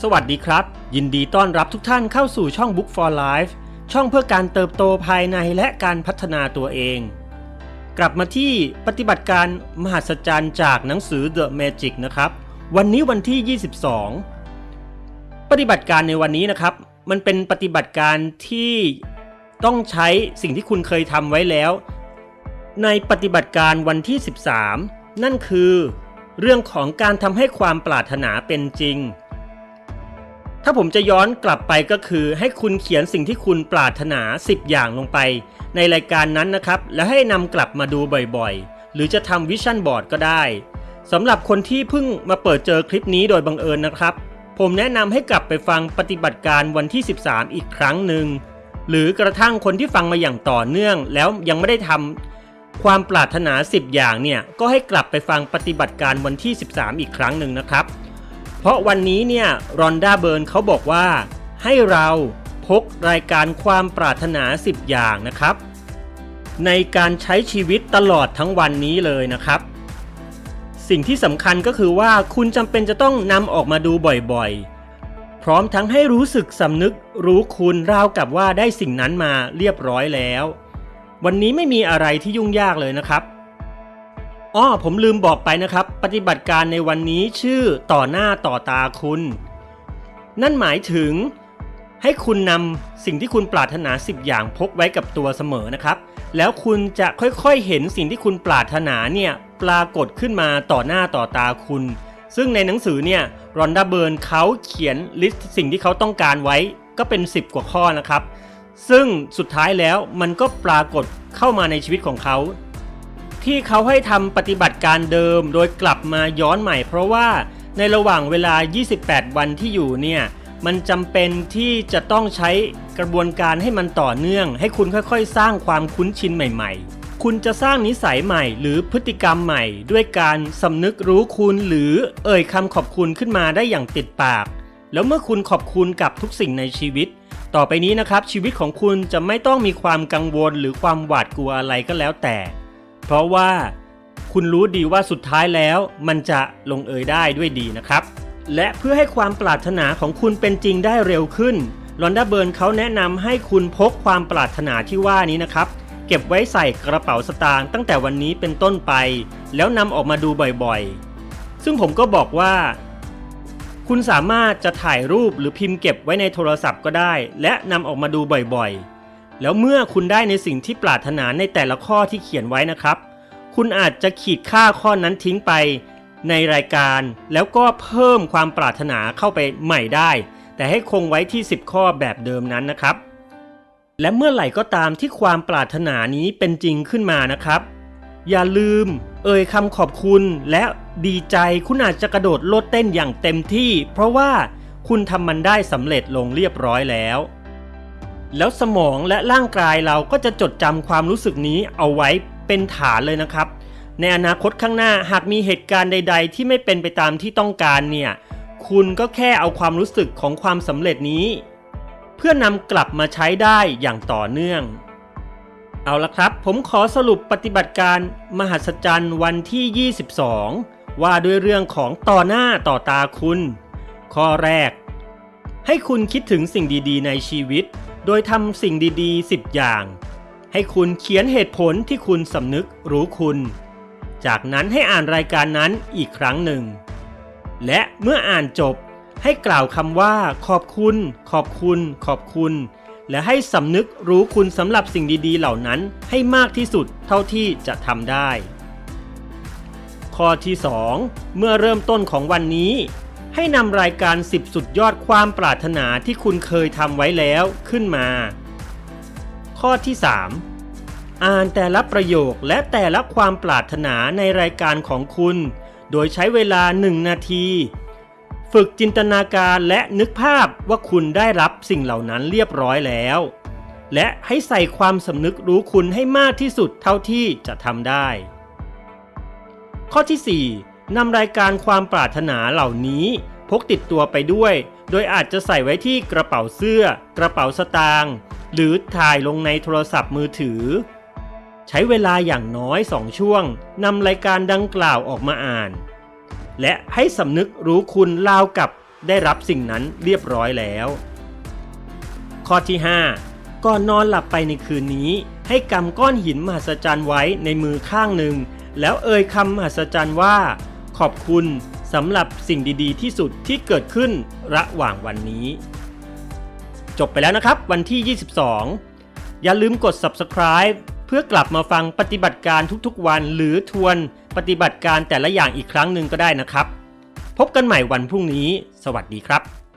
สวัสดีครับ ยินดีต้อนรับทุกท่านเข้าสู่ช่อง Book for Life ช่องเพื่อการเติบโตภายในและการพัฒนาตัวเอง กลับมาที่ปฏิบัติการมหัศจรรย์จากหนังสือ The Magic นะครับ วันนี้วันที่ 22 ปฏิบัติการในวันนี้นะครับ มันเป็นปฏิบัติการที่ต้องใช้สิ่งที่คุณเคยทำไว้แล้ว ในปฏิบัติการวันที่ 13 นั่นคือ เรื่องของการทำให้ความปรารถนาเป็นจริง ถ้าผมจะย้อนกลับไปก็คือ ให้คุณเขียนสิ่งที่คุณปรารถนา 10 อย่างลงไป ในรายการนั้นนะครับ แล้วให้นำกลับมาดูบ่อยๆ หรือจะทำวิชั่นบอร์ดก็ได้สำหรับคนที่เพิ่งมาเปิดเจอคลิปนี้โดยบังเอิญนะครับ ผมแนะนำให้กลับไปฟังปฏิบัติการวันที่ 13 อีกครั้งหนึ่งหรือกระทั่งคนที่ฟังมาอย่างต่อเนื่อง แล้วยังไม่ได้ทำความปรารถนา 10 อย่างเนี่ยก็ให้กลับไปฟังปฏิบัติการวันที่ 13 อีกครั้งหนึ่งนะครับ เพราะวันนี้เนี่ยรอนด้าเบิร์นเขาบอกว่า ให้เราพกรายการความปรารถนา 10 อย่างนะครับ ในการใช้ชีวิตตลอดทั้งวันนี้เลยนะครับ สิ่งที่สำคัญก็คือว่าคุณจำเป็นจะต้องนำออกมาดูบ่อยๆ พร้อมทั้งให้รู้สึกสำนึกรู้คุณราวกับว่าได้สิ่งนั้นมาเรียบร้อยแล้ว วันนี้ไม่มีอะไรที่ยุ่งยากเลยนะครับ อ้อผมลืมบอกไปนะครับ ปฏิบัติการในวันนี้ชื่อต่อหน้าต่อตาคุณ นั่นหมายถึง ให้คุณนำสิ่งที่คุณปรารถนา 10 อย่างพกไว้กับตัวเสมอนะครับ แล้วคุณจะค่อยๆเห็นสิ่งที่คุณปรารถนาเนี่ยปรากฏขึ้นมาต่อหน้าต่อตาคุณ ซึ่งในหนังสือเนี่ยรอนดาเบิร์นเขาเขียนลิสต์สิ่งที่เขาต้องการไว้ก็เป็น 10 กว่าข้อนะครับ ซึ่งสุดท้ายแล้วมันก็ปรากฏเข้ามาในชีวิตของเขา ที่เขาให้ทำปฏิบัติการเดิมโดยกลับมาย้อนใหม่ เพราะว่าในระหว่างเวลา 28 วันที่อยู่เนี่ยมันจำเป็นที่จะต้องใช้กระบวนการให้มันต่อเนื่อง ให้คุณค่อยๆ สร้างความคุ้นชินใหม่ๆ คุณจะสร้างนิสัยใหม่ หรือพฤติกรรมใหม่ ด้วยการสำนึกรู้คุณหรือเอ่ยคำขอบคุณขึ้นมาได้อย่างติดปาก แล้วเมื่อคุณขอบคุณกับทุกสิ่งในชีวิต ต่อไปนี้นะครับชีวิตของคุณจะไม่ต้องมีความกังวลหรือความหวาดกลัวอะไรก็แล้วแต่ เพราะว่าคุณรู้ดีว่าสุดท้ายแล้วมันจะลงเอยได้ด้วยดีนะครับ และเพื่อให้ความปรารถนาของคุณเป็นจริงได้เร็วขึ้นลอนดาเบิร์นเขาแนะนำให้คุณพกความปรารถนาที่ว่านี้นะครับ เก็บไว้ใส่กระเป๋าสตางค์ตั้งแต่วันนี้เป็นต้นไป แล้วนำออกมาดูบ่อยๆ ซึ่งผมก็บอกว่า คุณสามารถจะถ่ายรูปหรือพิมพ์เก็บไว้ในโทรศัพท์ก็ได้ และนำออกมาดูบ่อยๆ แล้วเมื่อคุณได้ในสิ่งที่ปรารถนาในแต่ละข้อที่เขียนไว้นะครับ คุณอาจจะขีดค่าข้อนั้นทิ้งไปในรายการ แล้วก็เพิ่มความปรารถนาเข้าไปใหม่ได้ แต่ให้คงไว้ที่ 10 ข้อแบบเดิมนั้นนะครับ และเมื่อไหร่ก็ตามที่ความปรารถนานี้เป็นจริงขึ้นมานะครับ อย่าลืม เอ่ยคำขอบคุณและดีใจคุณอาจจะกระโดดโลดเต้นอย่างเต็มที่ เพราะว่าคุณทำมันได้สำเร็จลงเรียบร้อยแล้ว แล้วสมองและร่างกายเราก็จะจดจำความรู้สึกนี้เอาไว้เป็นฐานเลยนะครับ ในอนาคตข้างหน้าหากมีเหตุการณ์ใด ๆ ที่ไม่เป็นไปตามที่ต้องการเนี่ยคุณก็แค่เอาความรู้สึกของความสำเร็จนี้ เพื่อนำกลับมาใช้ได้อย่างต่อเนื่อง เอาละครับ ผมขอสรุปปฏิบัติการมหัศจรรย์วันที่ 22 ว่าด้วยเรื่องของต่อหน้าต่อตาคุณ ข้อแรก ให้คุณคิดถึงสิ่งดีๆ ในชีวิต โดยทำสิ่งดีๆ 10 อย่าง ให้คุณเขียนเหตุผลที่คุณสำนึกรู้คุณ จากนั้นให้อ่านรายการนั้นอีกครั้งหนึ่ง และเมื่ออ่านจบให้กล่าวคำว่า ขอบคุณ ขอบคุณ ขอบคุณ และให้สำนึกรู้คุณสำหรับสิ่งดีๆ เหล่านั้นให้มากที่สุดเท่าที่จะทำได้ ข้อที่ 2 เมื่อเริ่มต้นของวันนี้ ให้นำรายการ 10 สุดยอดความปรารถนาที่คุณเคยทำไว้แล้วขึ้นมา ข้อที่ 3 อ่านแต่ละประโยคและแต่ละความปรารถนาในรายการของคุณ โดยใช้เวลา 1 นาที ฝึกจินตนาการและนึกภาพว่าคุณได้รับสิ่งเหล่านั้นเรียบร้อยแล้ว และให้ใส่ความสำนึกรู้คุณให้มากที่สุดเท่าที่จะทำได้ ข้อที่ 4 นำรายการความปรารถนาเหล่านี้ พกติดตัวไปด้วย โดยอาจจะใส่ไว้ที่กระเป๋าเสื้อ กระเป๋าสตางค์หรือถ่ายลงในโทรศัพท์มือถือ ใช้เวลาอย่างน้อย2ช่วงนำรายการดังกล่าวออกมาอ่าน และให้สำนึกรู้คุณราวกับได้รับสิ่งนั้นเรียบร้อยแล้ว ข้อที่ 5 ก่อนนอนหลับไปในคืนนี้ ให้กำก้อนหินมหัศจรรย์ไว้ในมือข้างหนึ่ง แล้วเอ่ยคำมหัศจรรย์ว่า ขอบคุณสำหรับสิ่งดีๆ ที่สุดที่เกิดขึ้นระหว่างวันนี้ จบไปแล้วนะครับวันที่ 22 อย่าลืมกด subscribe เพื่อกลับมาฟังปฏิบัติการทุกๆวัน หรือทวนปฏิบัติการแต่ละอย่างอีกครั้งหนึ่งก็ได้นะครับ พบกันใหม่วันพรุ่งนี้ สวัสดีครับ